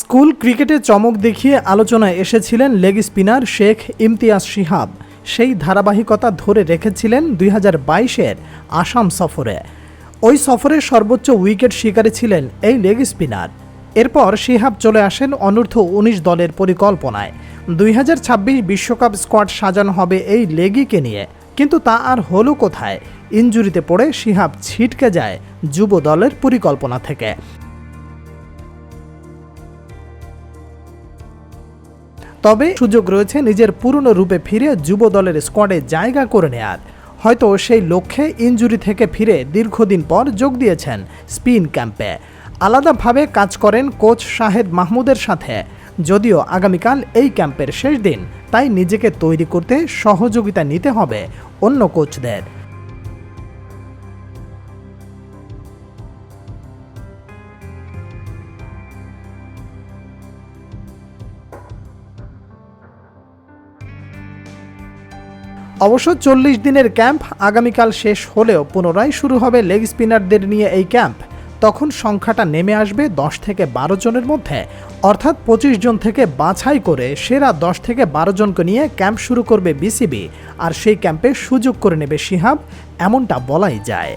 School ক্রিকেটে চমক দেখিয়ে আলোচনায় এসেছিলেন লেগ স্পিনার শেখ ইমতিয়াজ শিহাব। সেই ধারাবাহিকতা ধরে রেখেছিলেন দুই হাজার বাইশের আসাম সফরে। ওই সফরে সর্বোচ্চ উইকেট শিকারী ছিলেন এই লেগ স্পিনার। এরপর শিহাব চলে আসেন অনূর্ধ্ব উনিশ দলের পরিকল্পনায়। দুই হাজার ছাব্বিশ বিশ্বকাপ স্কোয়াড সাজানো হবে এই লেগিকে নিয়ে। কিন্তু তা আর হলো কোথায়? ইঞ্জুরিতে পড়ে শিহাব ছিটকে যায় যুব দলের পরিকল্পনা থেকে। তবে সুযোগ রয়েছে নিজের পুরনো রূপে ফিরে যুব দলের স্কোয়াডে জায়গা করে নেয়ার। হয়তো সেই লক্ষ্যে ইনজুরি থেকে ফিরে দীর্ঘদিন পর যোগ দিয়েছেন স্পিন ক্যাম্পে। আলাদাভাবে কাজ করেন কোচ শাহেদ মাহমুদের সাথে। যদিও আগামীকাল এই ক্যাম্পের শেষ দিন, তাই নিজেকে তৈরি করতে সহযোগিতা নিতে হবে অন্য কোচদের অবশ্য চল্লিশ দিনের ক্যাম্প আগামীকাল শেষ হলেও পুনরায় শুরু হবে লেগ স্পিনারদের নিয়ে এই ক্যাম্প। তখন সংখ্যাটা নেমে আসবে দশ থেকে বারো জনের মধ্যে। অর্থাৎ পঁচিশ জন থেকে বাছাই করে সেরা দশ থেকে বারো জনকে নিয়ে ক্যাম্প শুরু করবে বিসিবি। আর সেই ক্যাম্পে সুযোগ করে নেবে সিহাব এমনটা বলাই যায়।